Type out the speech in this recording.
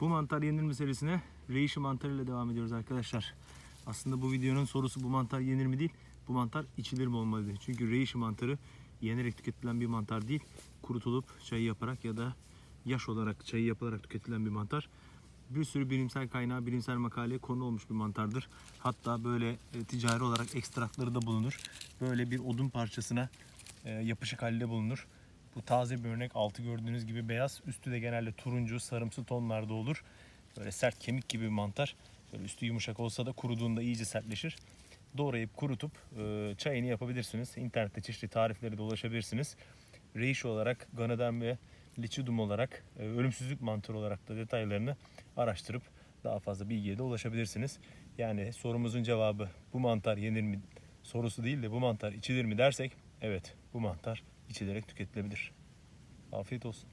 Bu mantar yenir mi serisine reishi mantarıyla devam ediyoruz arkadaşlar. Aslında bu videonun sorusu bu mantar yenir mi değil, bu mantar içilir mi olmalı? Çünkü reishi mantarı yenerek tüketilen bir mantar değil, kurutulup çayı yaparak ya da yaş olarak çayı yapılarak tüketilen bir mantar. Bir sürü bilimsel kaynağı, bilimsel makaleye konu olmuş bir mantardır. Hatta böyle e, ticari olarak ekstrakları da bulunur. Böyle bir odun parçasına e, yapışık halde bulunur. Bu taze bir örnek. Altı gördüğünüz gibi beyaz. Üstü de genelde turuncu, sarımsı tonlarda olur. Böyle sert kemik gibi bir mantar. Böyle üstü yumuşak olsa da kuruduğunda iyice sertleşir. Doğrayıp kurutup e, çayını yapabilirsiniz. İnternette çeşitli tariflere de ulaşabilirsiniz. Reishi olarak, Ganaden ve Lichidum olarak, e, ölümsüzlük mantarı olarak da detaylarını araştırıp daha fazla bilgiye de ulaşabilirsiniz. Yani sorumuzun cevabı bu mantar yenir mi sorusu değil de bu mantar içilir mi dersek evet bu mantar içilerek tüketilebilir. Afiyet olsun.